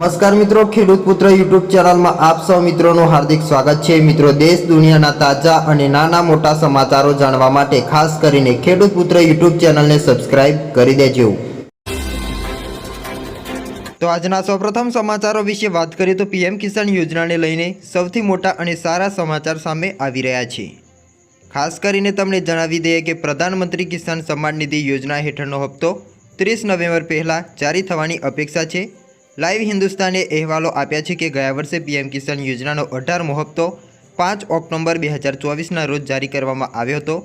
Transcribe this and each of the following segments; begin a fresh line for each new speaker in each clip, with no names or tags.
નમસ્કાર મિત્રો, ખેડૂત પુત્ર યુટ્યુબ ચેનલમાં આપ સૌ મિત્રોનું હાર્દિક સ્વાગત છે. મિત્રો, દેશ દુનિયાના તાજા અને નાના મોટા સમાચારો જાણવા માટે ખાસ કરીને ખેડૂત પુત્ર યુટ્યુબ ચેનલને સબસ્ક્રાઇબ કરી દેજો. તો આજના સૌપ્રથમ સમાચારો વિશે વાત કરીએ તો પીએમ કિસાન યોજનાને લઈને સૌથી મોટા અને સારા સમાચાર સામે આવી રહ્યા છે. ખાસ કરીને તમને જણાવી દઈએ કે પ્રધાનમંત્રી કિસાન સન્માન નિધિ યોજના હેઠળનો હપ્તો ત્રીસ નવેમ્બર પહેલાં જારી થવાની અપેક્ષા છે. લાઈવ હિન્દુસ્તાને અહેવાલો આપ્યા છે કે ગયા વર્ષે પીએમ કિસાન યોજનાનો અઢારમો હપ્તો પાંચ ઓક્ટોબર બે હજાર ચોવીસના રોજ જારી કરવામાં આવ્યો હતો.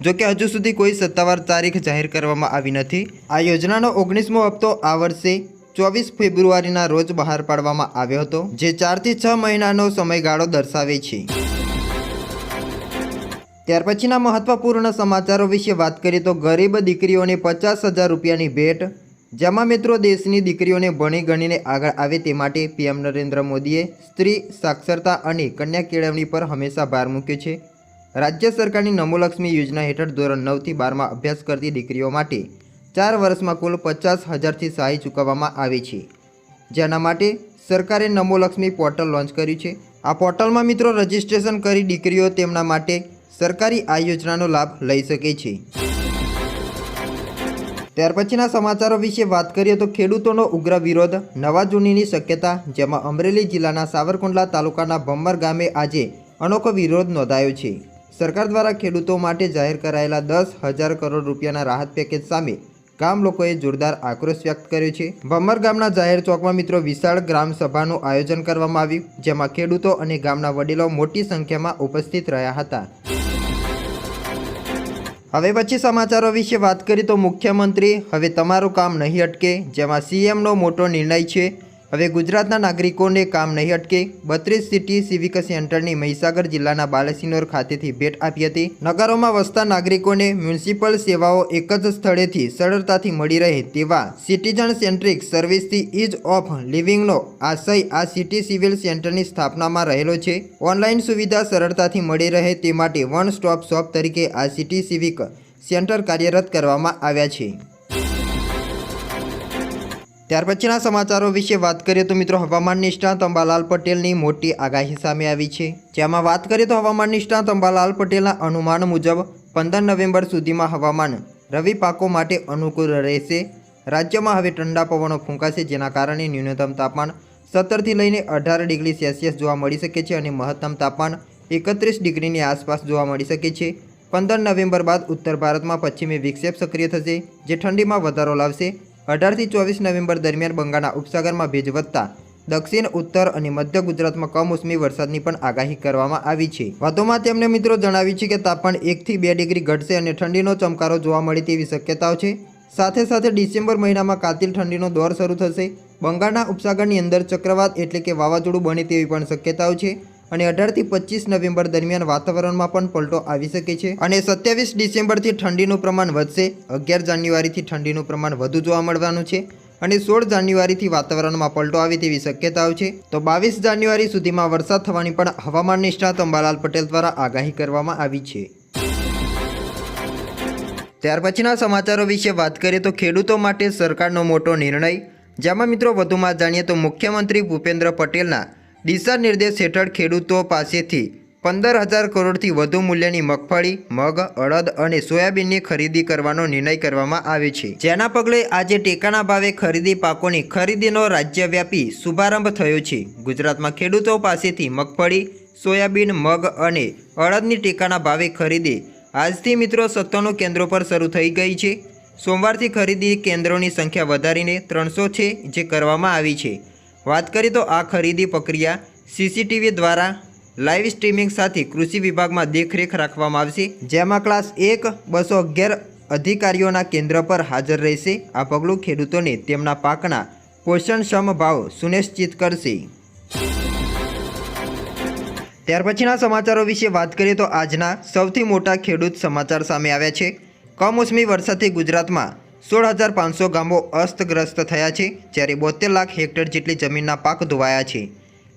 જો કે હજુ સુધી કોઈ સત્તાવાર તારીખ જાહેર કરવામાં આવી નથી. આ યોજનાનો ઓગણીસમો હપ્તો આ વર્ષે ચોવીસ ફેબ્રુઆરીના રોજ બહાર પાડવામાં આવ્યો હતો, જે ચારથી છ મહિનાનો સમયગાળો દર્શાવે છે. ત્યાર પછીના મહત્વપૂર્ણ સમાચારો વિશે વાત કરીએ તો ગરીબ દીકરીઓને પચાસ હજાર રૂપિયાની ભેટ જેમાં મિત્રો દેશની દીકરીઓને ભણી ગણીને આગળ આવે તે માટે પીએમ નરેન્દ્ર મોદીએ સ્ત્રી સાક્ષરતા અને કન્યા કેળવણી પર હંમેશા ભાર મૂક્યો છે. રાજ્ય સરકારની નમોલક્ષ્મી યોજના હેઠળ ધોરણ નવથી બારમાં અભ્યાસ કરતી દીકરીઓ માટે ચાર વર્ષમાં કુલ પચાસ હજારથી સહાય ચૂકવવામાં આવે છે. જેના માટે સરકારે નમોલક્ષ્મી પોર્ટલ લોન્ચ કર્યું છે. આ પોર્ટલમાં મિત્રો રજિસ્ટ્રેશન કરી દીકરીઓ તેમના માટે સરકારી આ યોજનાનો લાભ લઈ શકે છે. ત્યાર પછીના સમાચારો વિશે વાત કરીએ તો ખેડૂતોનો ઉગ્ર વિરોધ, નવા જૂનીની શક્યતા, જેમાં અમરેલી જિલ્લાના સાવરકુંડલા તાલુકાના ભમ્મર ગામે આજે અનોખો વિરોધ નોંધાયો છે. સરકાર દ્વારા ખેડૂતો માટે જાહેર કરાયેલા દસ હજાર કરોડ રૂપિયાના રાહત પેકેજ સામે ગામ લોકોએ જોરદાર આક્રોશ વ્યક્ત કર્યો છે. ભમ્મર ગામના જાહેર ચોકમાં મિત્રો વિશાળ ગ્રામ સભાનું આયોજન કરવામાં આવ્યું, જેમાં ખેડૂતો અને ગામના વડીલો મોટી સંખ્યામાં ઉપસ્થિત રહ્યા હતા. હવે પછી સમાચારો વિશે વાત કરીએ તો મુખ્યમંત્રી હવે તમારું કામ નહીં અટકે, જેમાં સીએમનો મોટો નિર્ણય છે. હવે ગુજરાતના નાગરિકોને કામ નહીં અટકે, બત્રીસ સિટી સિવિક સેન્ટરની મહીસાગર જિલ્લાના બાલાસિનોર ખાતેથી ભેટ આપી હતી. નગરોમાં વસતા નાગરિકોને મ્યુનિસિપલ સેવાઓ એક જ સ્થળેથી સરળતાથી મળી રહે તેવા સિટીઝન સેન્ટ્રિક સર્વિસથી ઇઝ ઓફ લિવિંગનો આશય આ સિટી સિવિલ સેન્ટરની સ્થાપનામાં રહેલો છે. ઓનલાઈન સુવિધા સરળતાથી મળી રહે તે માટે વન સ્ટોપ શોપ તરીકે આ સિટી સિવિક સેન્ટર કાર્યરત કરવામાં આવ્યા છે. ત્યાર પછીના સમાચારો વિશે વાત કરીએ તો મિત્રો હવામાન નિષ્ણાત અંબાલાલ પટેલની મોટી આગાહી સામે આવી છે. જેમાં વાત કરીએ તો હવામાન નિષ્ણાત અંબાલાલ પટેલના અનુમાન મુજબ પંદર નવેમ્બર સુધીમાં હવામાન રવિ પાકો માટે અનુકૂળ રહેશે. રાજ્યમાં હવે ઠંડા પવનો ફૂંકાશે, જેના કારણે ન્યૂનતમ તાપમાન સત્તરથી લઈને અઢાર ડિગ્રી સેલ્સિયસ જોવા મળી શકે છે અને મહત્તમ તાપમાન એકત્રીસ ડિગ્રીની આસપાસ જોવા મળી શકે છે. પંદર નવેમ્બર બાદ ઉત્તર ભારતમાં પશ્ચિમી વિક્ષેપ સક્રિય થશે, જે ઠંડીમાં વધારો લાવશે. અઢારથી ચોવીસ નવેમ્બર દરમિયાન બંગાળના ઉપસાગરમાં ભેજ વધતા દક્ષિણ, ઉત્તર અને મધ્ય ગુજરાતમાં કમોસમી વરસાદની પણ આગાહી કરવામાં આવી છે. વાતોમાં તેમણે મિત્રો જણાવ્યું છે કે તાપમાન એકથી બે ડિગ્રી ઘટશે અને ઠંડીનો ચમકારો જોવા મળે તેવી શક્યતાઓ છે. સાથે સાથે ડિસેમ્બર મહિનામાં કાતિલ ઠંડીનો દોર શરૂ થશે. બંગાળના ઉપસાગરની અંદર ચક્રવાત એટલે કે વાવાઝોડું બને તેવી પણ શક્યતાઓ છે. અને અઢારથી પચીસ નવેમ્બર દરમિયાન વાતાવરણમાં પણ પલટો આવી શકે છે. અને સત્યાવીસ ડિસેમ્બરથી ઠંડીનું પ્રમાણ વધશે. અગિયાર જાન્યુઆરીથી ઠંડીનું પ્રમાણ વધુ જોવા મળવાનું છે. અને સોળ જાન્યુઆરીથી વાતાવરણમાં પલટો આવે તેવી શક્યતાઓ છે. તો બાવીસ જાન્યુઆરી સુધીમાં વરસાદ થવાની પણ હવામાન નિષ્ણાત અંબાલાલ પટેલ દ્વારા આગાહી કરવામાં આવી છે. ત્યાર પછીના સમાચારો વિશે વાત કરીએ તો ખેડૂતો માટે સરકારનો મોટો નિર્ણય. જેમાં મિત્રો વધુમાં જાણીએ તો મુખ્યમંત્રી ભૂપેન્દ્ર પટેલના દિશા નિર્દેશ હેઠળ ખેડૂતો પાસેથી પંદર હજાર કરોડથી વધુ મૂલ્યની મગફળી, મગ, અડદ અને સોયાબીનની ખરીદી કરવાનો નિર્ણય કરવામાં આવે છે. જેના પગલે આજે ટેકાના ભાવે ખરીદી પાકોની ખરીદીનો રાજ્યવ્યાપી શુભારંભ થયો છે. ગુજરાતમાં ખેડૂતો પાસેથી મગફળી, સોયાબીન, મગ અને અડદની ટેકાના ભાવે ખરીદી આજથી મિત્રો સત્તાણું કેન્દ્રો પર શરૂ થઈ ગઈ છે. સોમવારથી ખરીદી કેન્દ્રોની સંખ્યા વધારીને ત્રણસો છે જે કરવામાં આવી છે. વાત કરીએ તો આ ખરીદી પ્રક્રિયા સીસીટીવી દ્વારા લાઈવ સ્ટ્રીમિંગ સાથે કૃષિ વિભાગમાં દેખરેખ રાખવામાં આવશે, જેમાં ક્લાસ એક, બસો અગિયાર અધિકારીઓના કેન્દ્ર પર હાજર રહેશે. આ પગલું ખેડૂતોને તેમના પાકના પોષણક્ષમ ભાવ સુનિશ્ચિત કરશે. ત્યાર પછીના સમાચારો વિશે વાત કરીએ તો આજના સૌથી મોટા ખેડૂત સમાચાર સામે આવ્યા છે. કમોસમી વરસાદથી ગુજરાતમાં સોળ હજાર પાંચસો ગામો અસ્તગ્રસ્ત થયા છે, જ્યારે બોતેર લાખ હેક્ટર જેટલી જમીનના પાક ધોવાયા છે.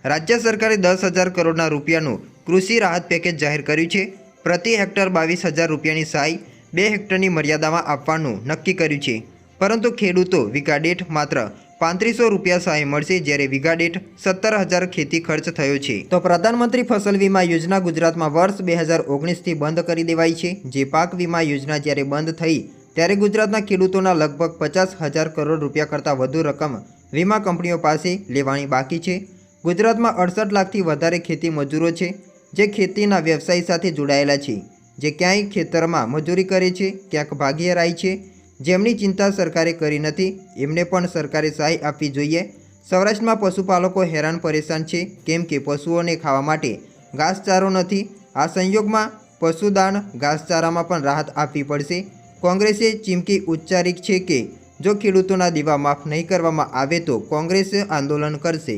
રાજ્ય સરકારે દસ હજાર કરોડના રૂપિયાનું કૃષિ રાહત પેકેજ જાહેર કર્યું છે. પ્રતિ હેક્ટર બાવીસ હજાર રૂપિયાની સહાય બે હેક્ટરની મર્યાદામાં આપવાનું નક્કી કર્યું છે. પરંતુ ખેડૂતો વિઘાડેઠ માત્ર પાંત્રીસો રૂપિયા સહાય મળશે, જ્યારે વીઘા દીઠ સત્તર હજાર ખેતી ખર્ચ થયો છે. તો પ્રધાનમંત્રી ફસલ વીમા યોજના ગુજરાતમાં વર્ષ બે હજાર ઓગણીસથી બંધ કરી દેવાઈ છે. જે પાક વીમા યોજના જ્યારે બંધ થઈ ત્યારે ગુજરાતના ખેડૂતોના લગભગ પચાસ હજાર કરોડ રૂપિયા કરતાં વધુ રકમ વીમા કંપનીઓ પાસે લેવાની બાકી છે. ગુજરાતમાં અડસઠ લાખથી વધારે ખેતી મજૂરો છે, જે ખેતીના વ્યવસાય સાથે જોડાયેલા છે, જે ક્યાંય ખેતરમાં મજૂરી કરે છે, ક્યાંક ભાગીએ રાય છે. જેમની ચિંતા સરકારે કરી નથી, એમને પણ સરકારે સહાય આપવી જોઈએ. સૌરાષ્ટ્રમાં પશુપાલકો હેરાન પરેશાન છે, કેમ કે પશુઓને ખાવા માટે ઘાસચારો નથી. આ સંયોગમાં પશુદાન ઘાસચારામાં પણ રાહત આપવી પડશે. કોંગ્રેસે ચીમકી ઉચ્ચારી છે કે, જો ખેડૂતોના દીવા માફ નહીં કરવામાં આવે તો કોંગ્રેસ આંદોલન કરશે.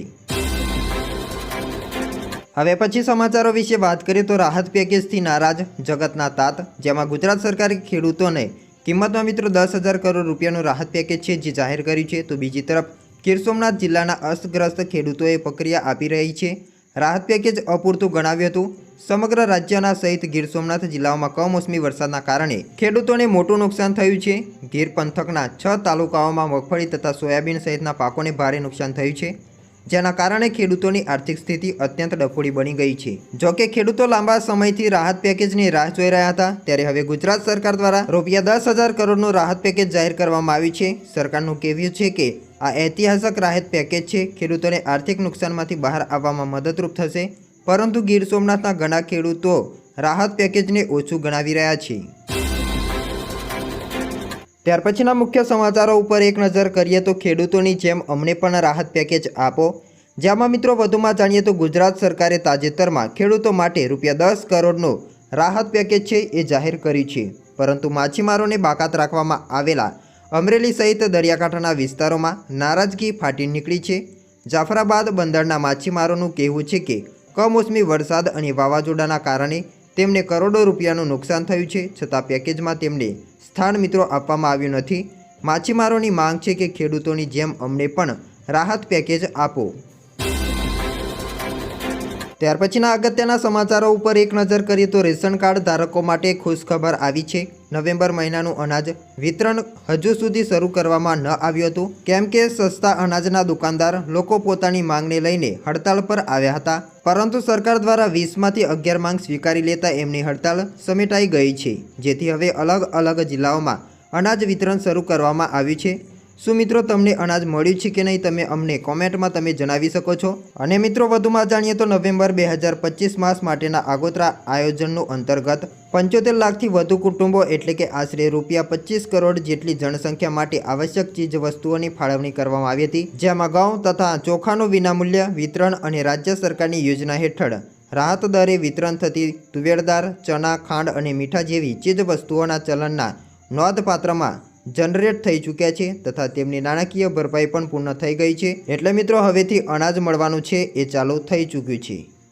હવે પછી સમાચારો વિશે વાત કરીએ તો રાહત પેકેજથી નારાજ જગતના તાત, જેમાં ગુજરાત સરકારે ખેડૂતોને કિંમતમાં મિત્રો દસ હજાર કરોડ રૂપિયાનું રાહત પેકેજ છે જે જાહેર કર્યું છે. તો બીજી તરફ, ગીર સોમનાથ જિલ્લાના અસ્તગ્રસ્ત ખેડૂતોએ પ્રક્રિયા આપી રહી છે. રાહત પેકેજ અપૂરતું ગણાવ્યું હતું. સમગ્ર રાજ્યના સહિત ગીર સોમનાથ જિલ્લાઓમાં કમોસમી વરસાદના કારણે ખેડૂતોને મોટું નુકસાન થયું છે. ગીર પંથકના છ તાલુકાઓમાં મગફળી તથા સોયાબીન સહિતના પાકોને ભારે નુકસાન થયું છે. જેના કારણે ખેડૂતોની આર્થિક સ્થિતિ અત્યંત ડફોડી બની ગઈ છે. જો કે ખેડૂતો લાંબા સમયથી રાહત પેકેજની રાહ જોઈ રહ્યા હતા, ત્યારે હવે ગુજરાત સરકાર દ્વારા રૂપિયા દસ હજાર કરોડનું રાહત પેકેજ જાહેર કરવામાં આવ્યું છે. સરકારનું કહેવું છે કે આ ઐતિહાસિક રાહત પેકેજ છે. ખેડૂતોને આર્થિક નુકસાનમાંથી બહાર આવવામાં મદદરૂપ થશે. પરંતુ ગીર સોમનાથના ઘણા ખેડૂતો રાહત પેકેજને ઓછું ગણાવી રહ્યા છે. ત્યાર પછીના મુખ્ય સમાચારો ઉપર એક નજર કરીએ તો ખેડૂતોની જેમ અમને પણ રાહત પેકેજ આપો. જેમાં મિત્રો વધુમાં જાણીએ તો ગુજરાત સરકારે તાજેતરમાં ખેડૂતો માટે રૂપિયા દસ કરોડનું રાહત પેકેજ છે એ જાહેર કર્યું છે. પરંતુ માછીમારોને બાકાત રાખવામાં આવેલા અમરેલી સહિત દરિયાકાંઠાના વિસ્તારોમાં નારાજગી ફાટી નીકળી છે. જાફરાબાદ બંદરના માછીમારોનું કહેવું છે કે કમોસમી વરસાદ અને વાવાઝોડાના કારણે તેમને કરોડો રૂપિયાનું નુકસાન થયું છે, છતાં પેકેજમાં તેમને સ્થાન મિત્રો આપવામાં આવ્યું નથી. માછીમારોની માંગ છે કે ખેડૂતોની જેમ અમને પણ રાહત પેકેજ આપો. ત્યાર પછીના અગત્યના સમાચારો ઉપર એક નજર કરીએ તો રેશન કાર્ડ ધારકો માટે ખુશખબર આવી છે. નવેમ્બર મહિનાનું અનાજ વિતરણ હજુ સુધી શરૂ કરવામાં ન આવ્યું હતું. કેમ કે સસ્તા અનાજના દુકાનદાર લોકો પોતાની માંગને લઈને હડતાળ પર આવ્યા હતા. પરંતુ સરકાર દ્વારા વીસમાંથી અગિયાર માંગ સ્વીકારી લેતા એમની હડતાળ સમેટાઈ ગઈ છે. જેથી હવે અલગ અલગ જિલ્લાઓમાં અનાજ વિતરણ શરૂ કરવામાં આવ્યું છે. શું મિત્રો તમને અનાજ મળ્યું છે કે નહીં તમે અમને કોમેન્ટમાં તમે જણાવી શકો છો? અને મિત્રો વધુમાં જાણીએ તો નવેમ્બર બે હજાર પચીસ માસ માટેના આગોતરા આયોજનનું અંતર્ગત પંચોતેર લાખથી વધુ કુટુંબો એટલે કે આશરે રૂપિયા પચીસ કરોડ જેટલી જનસંખ્યા માટે આવશ્યક ચીજ વસ્તુઓની ફાળવણી કરવામાં આવી હતી, જેમાં ઘઉં તથા ચોખાનું વિનામૂલ્ય વિતરણ અને રાજ્ય સરકારની યોજના હેઠળ રાહત દરે વિતરણ થતી તુવેરદાર ચણા ખાંડ અને મીઠા જેવી ચીજવસ્તુઓના ચલણના નોંધપાત્રમાં જનરેટ થઈ ચૂક્યા છે તથા તેમની નાણાકીય ભરપાઈ પણ પૂર્ણ થઈ ગઈ છે. એટલે મિત્રો હવેથી અનાજ મળવાનું છે એ ચાલુ થઈ ચૂક્યું છે.